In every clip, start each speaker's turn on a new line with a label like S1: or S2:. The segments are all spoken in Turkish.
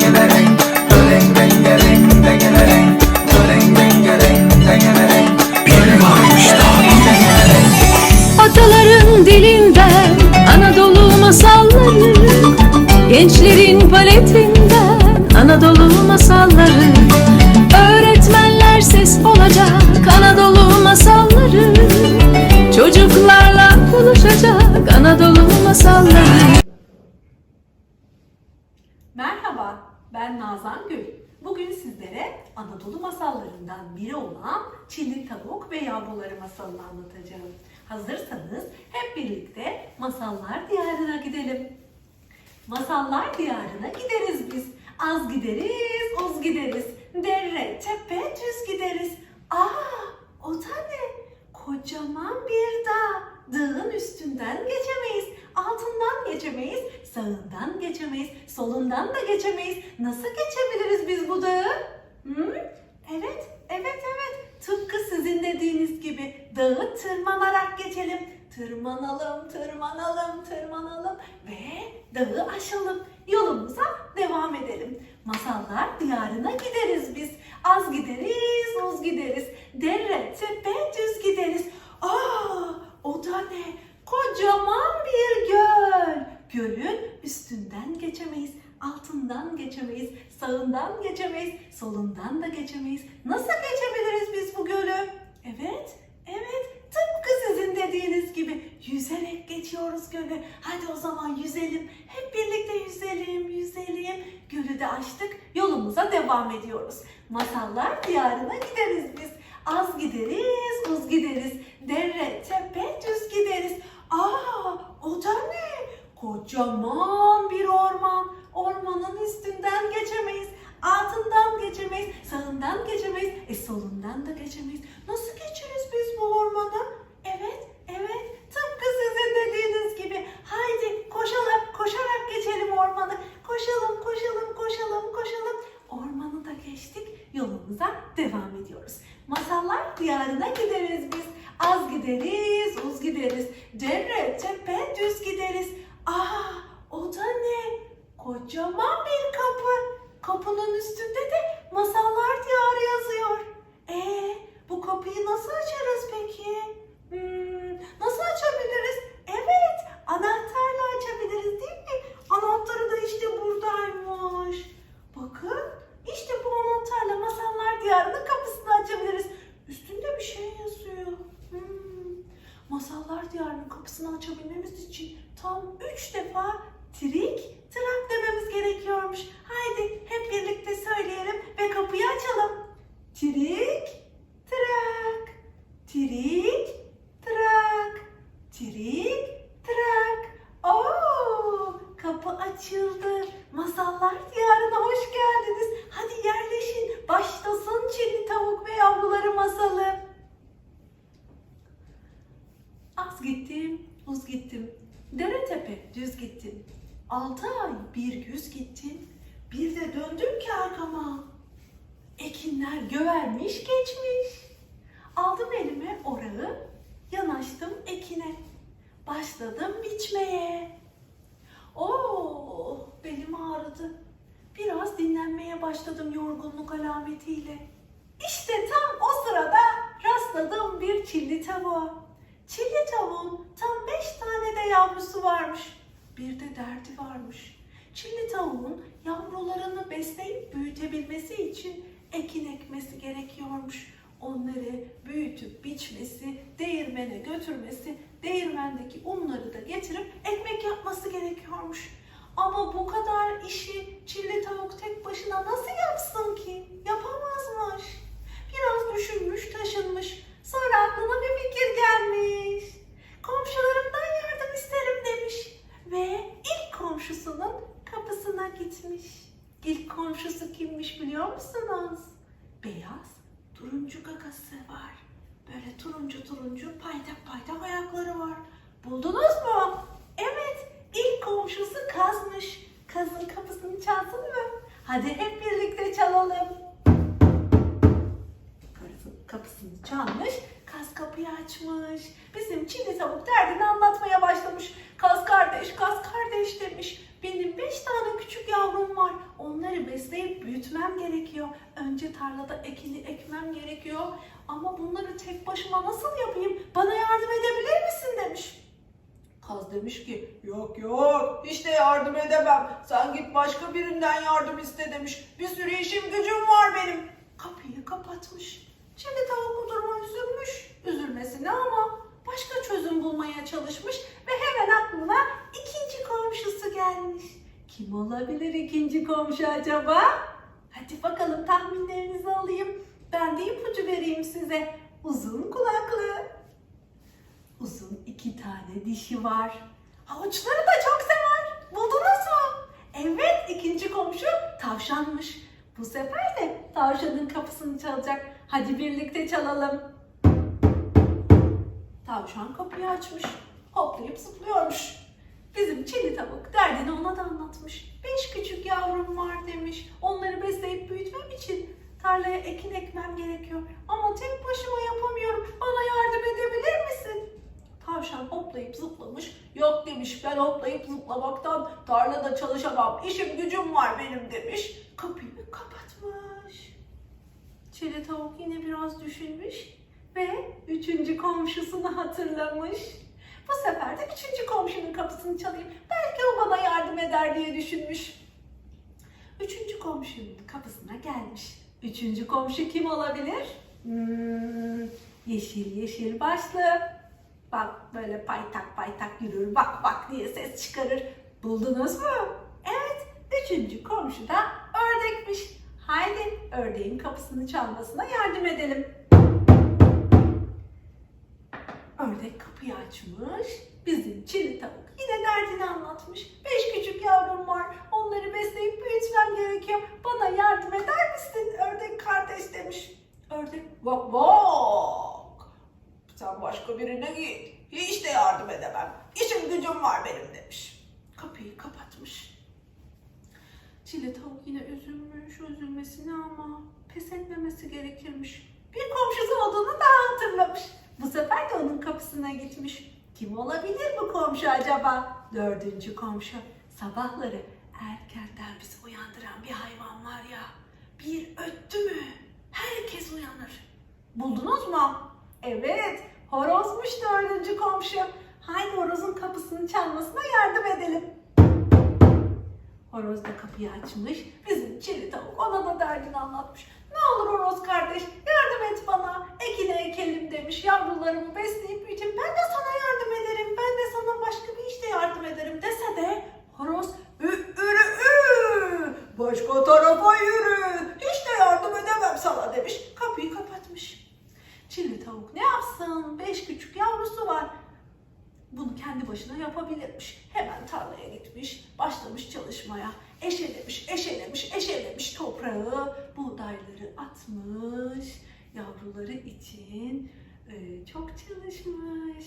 S1: hanging out. Olan Çilli Tavuk ve Yavruları masalını anlatacağım. Hazırsanız hep birlikte Masallar Diyarı'na gidelim. Masallar Diyarı'na gideriz biz. Az gideriz, uz gideriz. Dere, tepe, düz gideriz. Aa, o da ne? Kocaman bir dağ. Dağın üstünden geçemeyiz. Altından geçemeyiz. Sağından geçemeyiz. Solundan da geçemeyiz. Nasıl geçebiliriz biz bu dağı? Hı? Evet, evet, evet. Tıpkı sizin dediğiniz gibi dağı tırmanarak geçelim. Tırmanalım, tırmanalım, tırmanalım ve dağı aşalım. Yolumuza devam edelim. Masallar diyarına gideriz biz. Az gideriz, uz gideriz. Dere, tepe, düz gideriz. Aa, o da ne? Kocaman bir göl. Gölün üstünden geçemeyiz, altından geçemeyiz, sağından geçemeyiz, solundan da geçemeyiz. Nasıl geçebiliriz biz bu gölü? Evet, evet. Tıpkı sizin dediğiniz gibi yüzerek geçiyoruz gölü. Hadi o zaman yüzelim. Hep birlikte yüzelim, yüzelim. Gölü de açtık. Yolumuza devam ediyoruz. Masallar diyarına gideriz biz. Az gideriz, uz gideriz. Dere, tepe, düz gideriz. Aa, o da ne? Kocaman bir orman. Ormanın üstünden geçemeyiz. Altından geçemeyiz. Sağından geçemeyiz. E solundan da geçemeyiz. Nasıl geçeriz biz bu ormanı? Evet, evet. Tıpkı sizin dediğiniz gibi. Haydi koşalım, koşarak geçelim ormanı. Koşalım, koşalım, koşalım, koşalım. Ormanı da geçtik. Yolumuza devam ediyoruz. Masallar diyarına gideriz biz. Az gideriz, uz gideriz. Dere, tepe, düz gideriz. Aa, o da ne? Kocaman bir kapı. Kapının üstünde de masallar diyarı yazıyor. Ee, bu kapıyı nasıl açarız peki? Hmm, nasıl açabiliriz? Evet, anahtarla açabiliriz değil mi? Anahtarı da işte buradaymış. Bakın, işte bu anahtarla masallar diyarının kapısını açabiliriz. Üstünde bir şey yazıyor. Hmm, masallar diyarının kapısını açabilmemiz için tam üç defa trik trak dememiz gerekiyormuş. Haydi hep birlikte söyleyelim ve kapıyı açalım. Trik trak, trik trak, trik trak. Oo, kapı açıldı. Masallar diyarına hoş geldiniz. Hadi yerleşin. Başlasın çilli tavuk ve yavruları masalı. Az gittim, uz gittim. Dere tepe düz gittim. Altı ay bir güz gittim. Bir de döndüm ki arkama. Ekinler gövermiş geçmiş. Aldım elime orağı, yanaştım ekine. Başladım biçmeye. Oo, belim ağrıdı. Biraz dinlenmeye başladım yorgunluk alametiyle. İşte tam o sırada rastladım bir çilli tavuğa. Çilli tavuğun tam beş tane de yavrusu varmış. Bir de derdi varmış. Çilli tavuğun yavrularını besleyip büyütebilmesi için ekin ekmesi gerekiyormuş. Onları büyütüp biçmesi, değirmene götürmesi, değirmendeki unları da getirip ekmek yapması gerekiyormuş. Ama bu kadar işi çilli tavuk tek başına nasıl yapsın ki? Yapamazmış. Biraz düşünmüş, taşınmış. Sonra aklına bir fikir gelmiş. Komşularımdan yardım isterim demiş. Ve ilk komşusunun kapısına gitmiş. İlk komşusu kimmiş biliyor musunuz? Beyaz, turuncu gagası var. Böyle turuncu turuncu paytak paytak ayakları var. Buldunuz mu? Evet, ilk komşusu kazmış. Kazın kapısını çalsın mı? Hadi hep birlikte çalalım. Karısı kapısını çalmış, kaz kapıyı açmış. Bizim Çinli tavuk derdini anlatmaya başlamış. Kaz kardeş, kaz kardeş demiş. Benim beş tane küçük yavrum var. Onları tarlada ekini ekmem gerekiyor. Ama bunları tek başıma nasıl yapayım? Bana yardım edebilir misin demiş. Kaz demiş ki yok yok işte yardım edemem. Sen git başka birinden yardım iste demiş. Bir sürü işim gücüm var benim. Kapatmış. Şimdi tavuk bu duruma üzülmüş. Üzülmesine ama başka çözüm bulmaya çalışmış ve hemen aklına ikinci komşusu gelmiş. Kim olabilir ikinci komşu acaba? Hadi bakalım tahminlerinizi alayım. Ben de ipucu vereyim size. Uzun kulaklı. Uzun iki tane dişi var. Havuçları da çok sever. Buldunuz mu? Evet ikinci komşu tavşanmış. Bu sefer de tavşanın kapısını çalacak. Hadi birlikte çalalım. Tavşan kapıyı açmış. Hoplayıp zıplıyormuş. Bizim çili tavuk derdini ona da anlatmış. Beş küçük yavrum var demiş. Onları besleyip büyütmem için tarlaya ekin ekmem gerekiyor. Ama tek başıma yapamıyorum. Bana yardım edebilir misin? Tavşan hoplayıp zıplamış. Yok demiş ben hoplayıp zıplamaktan tarlada çalışamam. İşim gücüm var benim demiş. Kapıyı kapatmış. Çile tavuk yine biraz düşünmüş ve üçüncü komşusunu hatırlamış. Bu sefer de üçüncü komşunun kapısını çalayım. Belki o bana yardım eder diye düşünmüş. Üçüncü komşunun kapısına gelmiş. Üçüncü komşu kim olabilir? Hmm, yeşil yeşil başlı. Bak böyle paytak paytak yürür, bak bak diye ses çıkarır. Buldunuz mu? Evet, üçüncü komşu da ördekmiş. Haydi ördeğin kapısını çalmasına yardım edelim. Ördek kapıyı açmış. Bizim çili tavuk yine derdini anlatmış. Beş küçük yavrum var. Onları besleyip büyütmem gerekiyor. Bana yardım eder misin ördek kardeş demiş. Ördek bak bak. Başka birine git. Hiç de yardım edemem. İşim gücüm var benim demiş. Kapıyı kapatmış. Çile tavuk yine üzülmüş üzülmesine ama pes etmemesi gerekirmiş. Bir komşusu olduğunu daha hatırlamış. Bu sefer de onun kapısına gitmiş. Kim olabilir bu komşu acaba? Dördüncü komşu. Sabahları erkenden bizi uyandıran bir hayvan var ya. Bir öttü mü herkes uyanır. Buldunuz mu? Evet, horozmuş dördüncü komşu. Haydi horozun kapısını çalmasına yardım edelim. Horoz da kapıyı açmış. Bizim çili tavuk ona da derdini anlatmış. Ne olur horoz kardeş yardım et bana. Ekini ekelim demiş. Yavrularımı besleyip büyüteyim. Ben de sana yardım ederim. Ben de sana başka bir işte yardım ederim dese de horoz ü ürü başka tarafa yürü. Hiç de yardım edemem sana demiş. Kapıyı kapatmış. Çilli tavuk ne yapsın? Beş küçük yavrusu var bunu kendi başına yapabilirmiş. Hemen tarlaya gitmiş, başlamış çalışmaya. Eşelemiş, eşelemiş, eşelemiş toprağı, buğdayları atmış. Yavruları için e, çok çalışmış.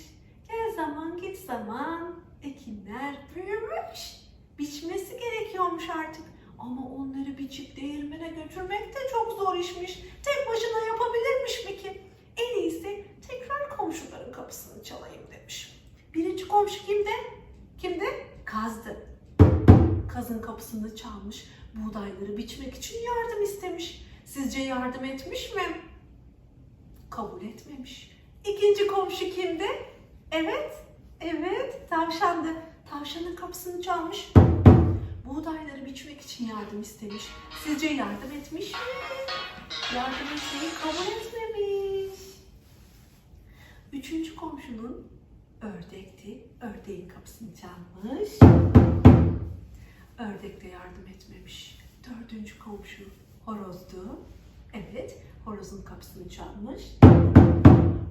S1: Gel zaman git zaman ekinler büyümüş. Biçmesi gerekiyormuş artık. Ama onları biçip değirmene götürmek de çok zor işmiş. Tek başına yapabilirmiş mi ki? En iyisi tekrar komşuların kapısını çalayım demiş. Birinci komşu kimdi? Kimdi? Kazdı. Kazın kapısını çalmış, buğdayları biçmek için yardım istemiş. Sizce yardım etmiş mi? Kabul etmemiş. İkinci komşu kimdi? Evet, evet, tavşandı. Tavşanın kapısını çalmış, buğdayları biçmek için yardım istemiş. Sizce yardım etmiş mi? Yardım etmeyi kabul etmemiş. Üçüncü komşunun ördekti. Ördeğin kapısını çalmış. Ördek de yardım etmemiş. Dördüncü komşu horozdu. Evet, horozun kapısını çalmış.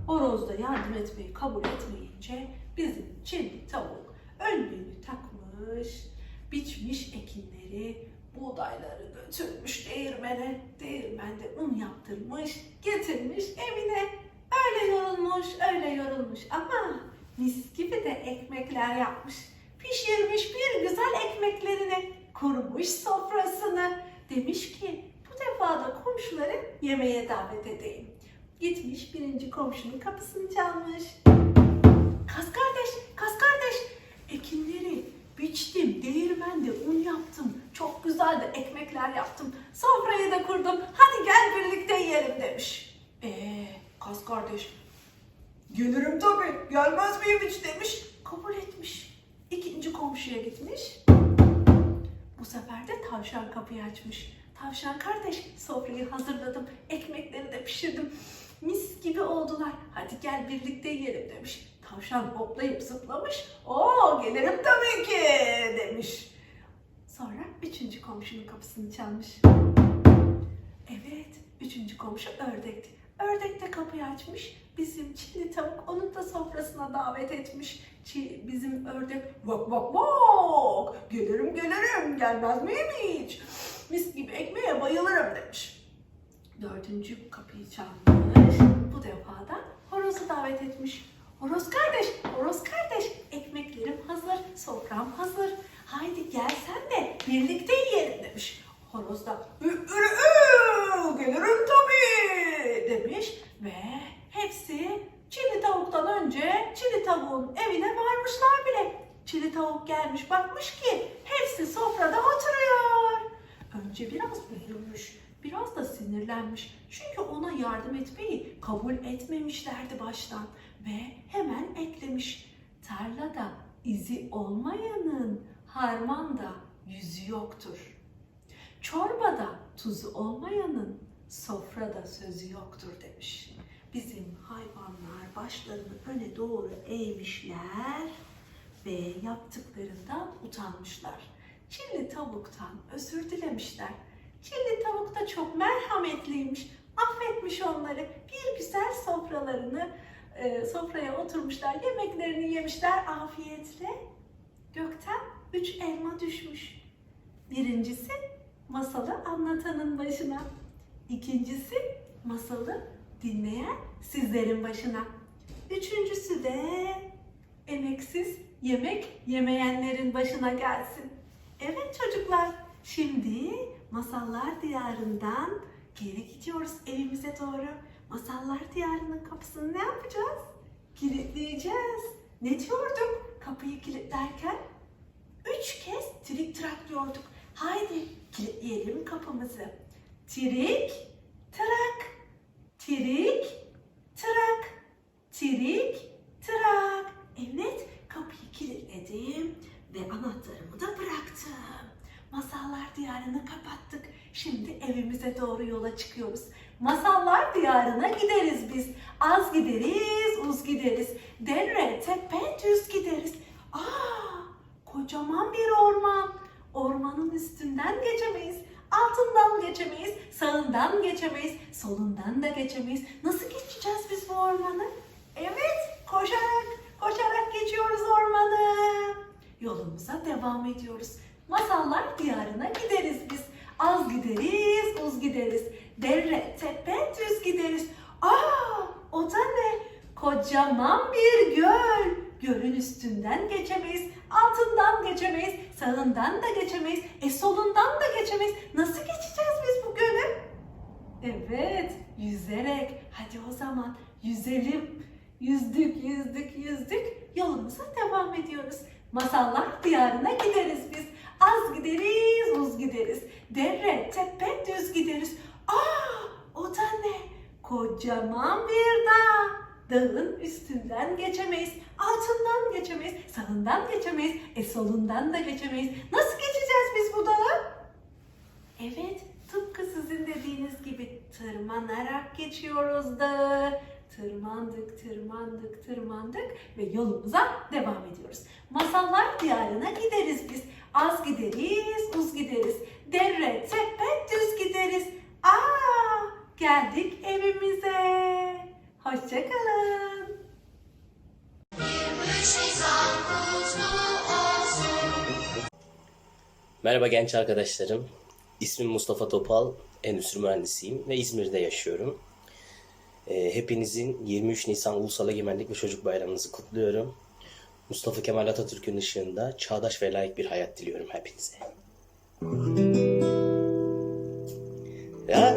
S1: Horoz da yardım etmeyi kabul etmeyince bizim çilli tavuk önlüğünü takmış, biçmiş ekinleri, buğdayları götürmüş değirmene, değirmende un yaptırmış, getirmiş evine. Öyle yorulmuş, öyle yorulmuş ama mis gibi de ekmekler yapmış. Pişirmiş bir güzel ekmeklerini, kurmuş sofrasını. Demiş ki bu defa da komşuları yemeğe davet edeyim. Gitmiş birinci komşunun kapısını çalmış. Kaz kardeş, kaz kardeş. Ekinleri biçtim, değirmende un yaptım. Çok güzel de ekmekler yaptım. Sofrayı da kurdum. Hadi gel birlikte kardeş. Gelirim tabii. Gelmez miyim hiç demiş. Kabul etmiş. İkinci komşuya gitmiş. Bu sefer de tavşan kapıyı açmış. Tavşan kardeş sofrayı hazırladım. Ekmekleri de pişirdim. Mis gibi oldular. Hadi gel birlikte yiyelim demiş. Tavşan hoplayıp zıplamış. Oo gelirim tabii ki demiş. Sonra üçüncü komşunun kapısını çalmış. Evet, üçüncü komşu ördekti. Ördek de kapıyı açmış. Bizim çilli tavuk onun da sofrasına davet etmiş. Çi- bizim ördek vak vak vak gelirim gelirim gelmez miyim hiç? Mis gibi ekmeğe bayılırım demiş. Dördüncü kapıyı çalmış. Bu defa da horozu davet etmiş. Horoz kardeş, horoz kardeş ekmeklerim hazır, sofram hazır. Haydi gel sen de birlikte yiyelim demiş. Horoz da "Ü, ü, ü, gelirim tabii demiş ve hepsi çili tavuktan önce çili tavuğun evine varmışlar bile. Çili tavuk gelmiş bakmış ki hepsi sofrada oturuyor. Önce biraz üzülmüş, biraz da sinirlenmiş. Çünkü ona yardım etmeyi kabul etmemişlerdi baştan. Ve hemen eklemiş. Tarlada izi olmayanın harmanda yüzü yoktur. Çorbada tuzu olmayanın sofrada sözü yoktur demiş. Bizim hayvanlar başlarını öne doğru eğmişler ve yaptıklarından utanmışlar. Çilli tavuktan özür dilemişler. Çilli tavuk da çok merhametliymiş. Affetmiş onları. Bir güzel sofralarını e, sofraya oturmuşlar. Yemeklerini yemişler afiyetle. Gökten üç elma düşmüş. Birincisi masalı anlatanın başına. İkincisi masalı dinleyen sizlerin başına. Üçüncüsü de emeksiz yemek yemeyenlerin başına gelsin. Evet çocuklar, şimdi masallar diyarından geri gidiyoruz evimize doğru. Masallar diyarının kapısını ne yapacağız? Kilitleyeceğiz. Ne diyorduk kapıyı kilitlerken? Üç kez trik trak diyorduk. Haydi kilitleyelim kapımızı. Trik, trak, trik, trak, trik, trak. Evet, kapıyı kilitledim ve anahtarımı da bıraktım. Masallar diyarını kapattık. Şimdi evimize doğru yola çıkıyoruz. Masallar diyarına gideriz biz. Az gideriz, uz gideriz. Dere, tepe, düz gideriz. Aa, kocaman bir orman. Ormanın üstünden geçemeyiz. Altından geçemeyiz, sağından geçemeyiz, solundan da geçemeyiz. Nasıl geçeceğiz biz bu ormanı? Evet, koşarak, koşarak geçiyoruz ormanı. Yolumuza devam ediyoruz. Masallar diyarına gideriz biz. Az gideriz, uz gideriz. Dere, tepe, düz gideriz. Aa, o da ne? Kocaman bir göl. Gölün üstünden geçemeyiz, altından geçemeyiz, sağından da geçemeyiz, e solundan da geçemeyiz. Nasıl geçeceğiz biz bu gölü? Evet, yüzerek. Hadi o zaman yüzelim. Yüzdük, yüzdük, yüzdük. Yolumuza devam ediyoruz. Masallar diyarına gideriz biz. Az gideriz, uz gideriz. Dere, tepe, düz gideriz. Aa, o da ne? Kocaman bir dağ. Dağın üstünden geçemeyiz, altından geçemeyiz, sağından geçemeyiz, e solundan da geçemeyiz. Nasıl geçeceğiz biz bu dağı? Evet, tıpkı sizin dediğiniz gibi tırmanarak geçiyoruz dağı. Tırmandık, tırmandık, tırmandık ve yolumuza devam ediyoruz. Masallar diyarına gideriz biz. Az gideriz, uz gideriz. Dere, tepe, düz gideriz. Aa, geldik evimize. Hoşçakalın.
S2: Merhaba genç arkadaşlarım. İsmim Mustafa Topal. Endüstri mühendisiyim ve İzmir'de yaşıyorum. Ee, hepinizin 23 Nisan Ulusal Egemenlik ve Çocuk Bayramınızı kutluyorum. Mustafa Kemal Atatürk'ün ışığında çağdaş ve layık bir hayat diliyorum hepinize. Güzel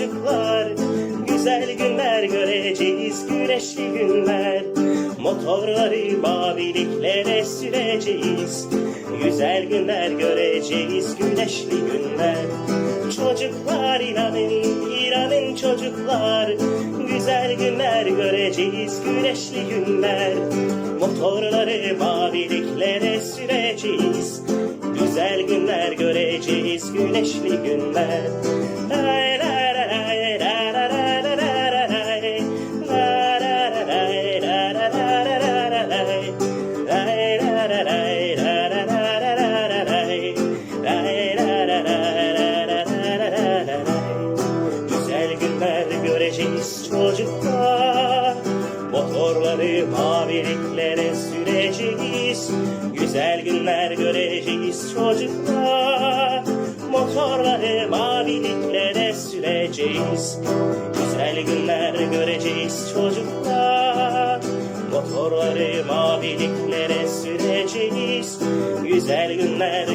S2: çocuklar. Güzel günler göreceğiz, güneşli günler. Motorları maviliklere süreceğiz. Güzel günler göreceğiz, güneşli günler. Çocuklar inanın, inanın çocuklar. Güzel günler göreceğiz, güneşli günler. Motorları maviliklere süreceğiz. Güzel günler göreceğiz, güneşli günler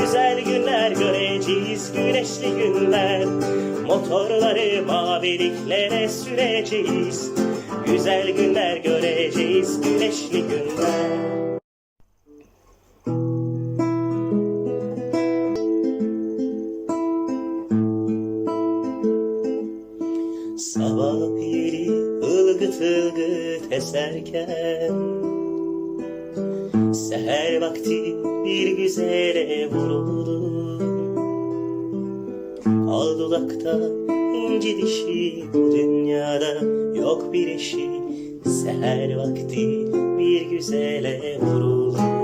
S2: Güzel günler göreceğiz, güneşli günler. Motorları maviliklere süreceğiz. Güzel günler göreceğiz, güneşli günler. Sabah yeri ılgıt ılgıt eserken Seher vakti bir güzele vuruldum Al dudakta inci dişi bu dünyada yok bir eşi Seher vakti bir güzele vuruldum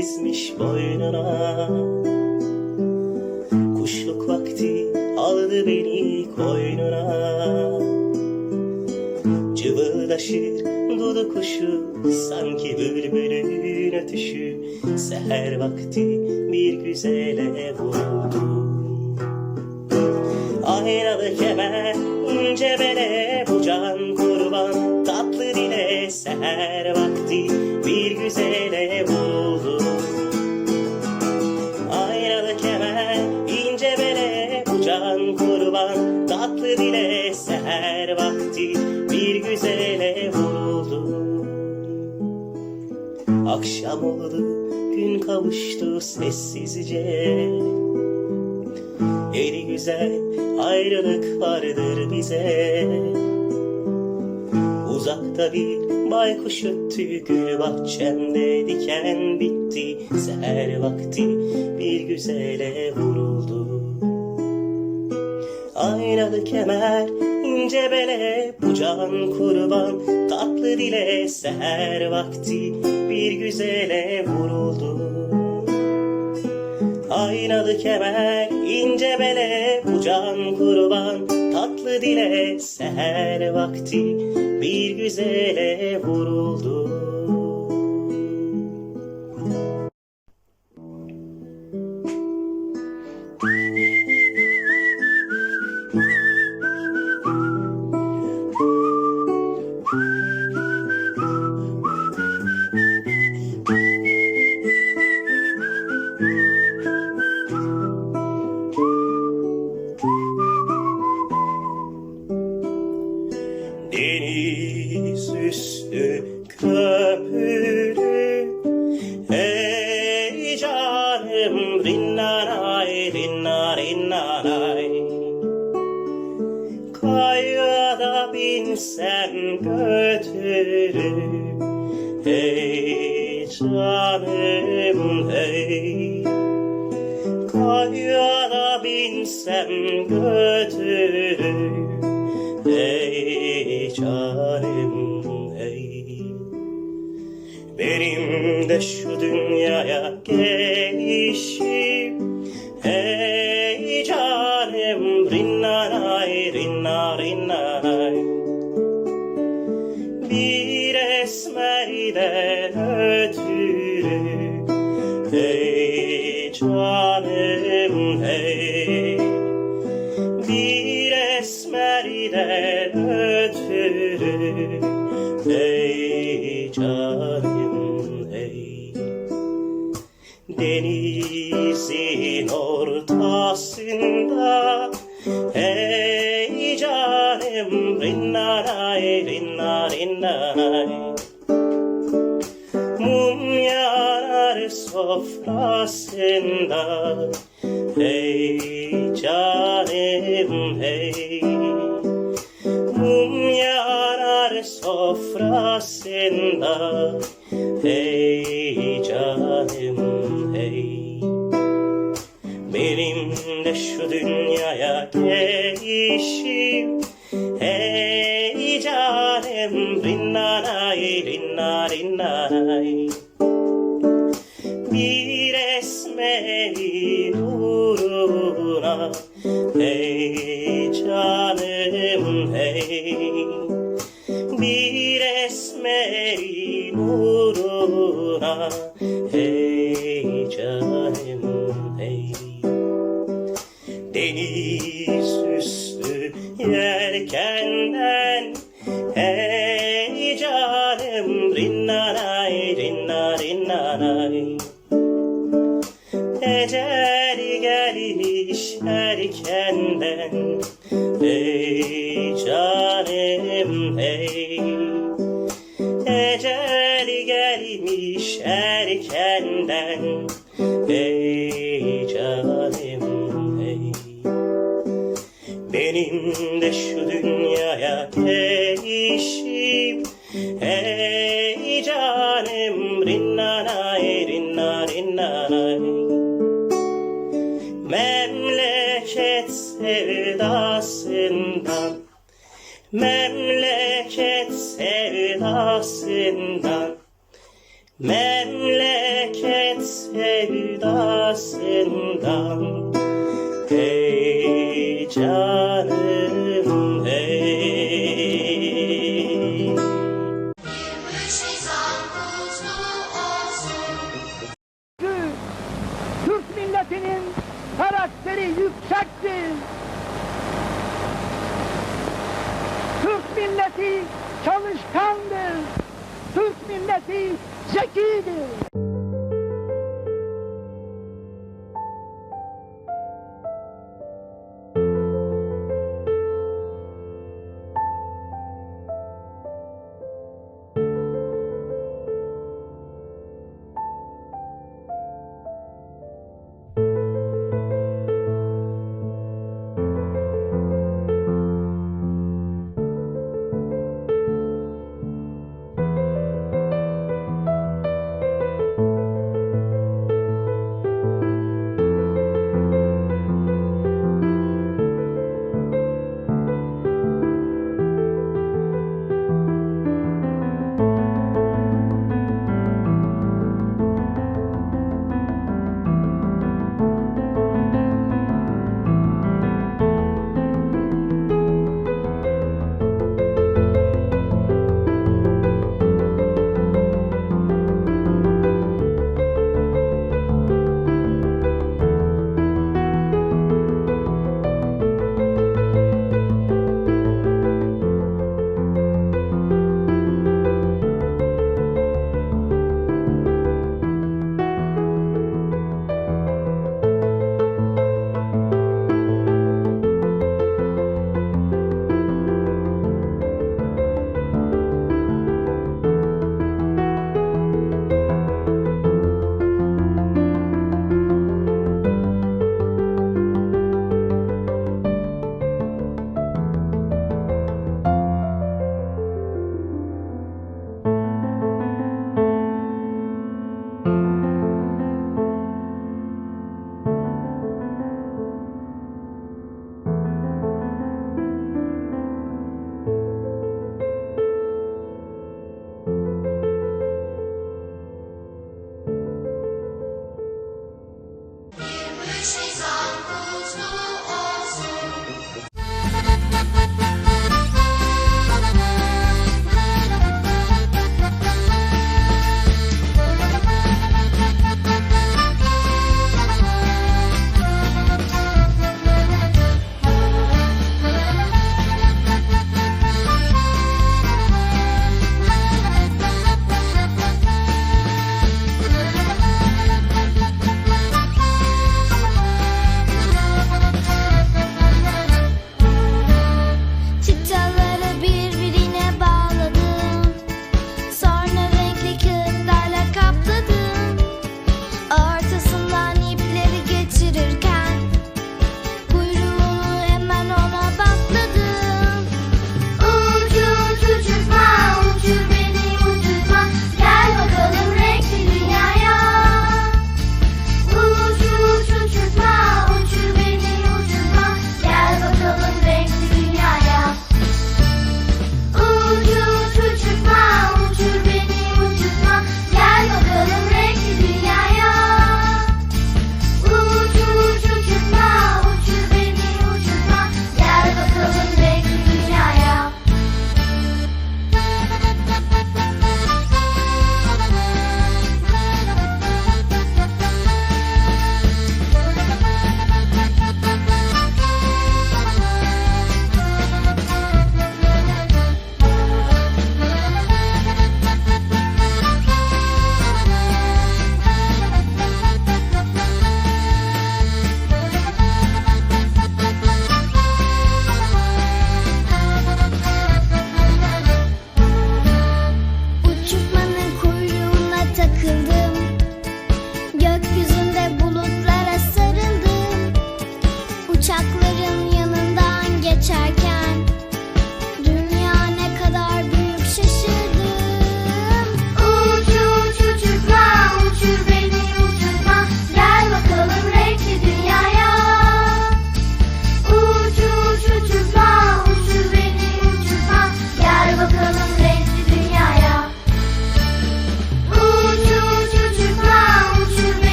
S2: dizmiş boynuna. Kuşluk vakti aldı beni koynuna. Cıvıldaşır dudu kuşu sanki bülbülün ötüşü. Seher vakti bir güzele vurdu Aynalı kemer Akşam oldu gün kavuştu sessizce. Yeni güzel ayrılık vardır bize. Uzakta bir baykuş öttü gül bahçemde diken bitti. Seher vakti bir güzele vuruldu. Aynalı kemer ince bele bu can kurban Tatlı dile seher vakti bir güzele vuruldu. Aynalı kemer ince bele bu can kurban Tatlı dile seher vakti bir güzele vuruldu Hey canım hey. Kayara binsem götür Hey canım hey. Benim de şu dünyaya gelişim finar inai Mum yarar sofra sindar hey canım hey. Deniz üstü yelkenden memleket sevdasından Memleket sevdasından Hey
S3: can Martins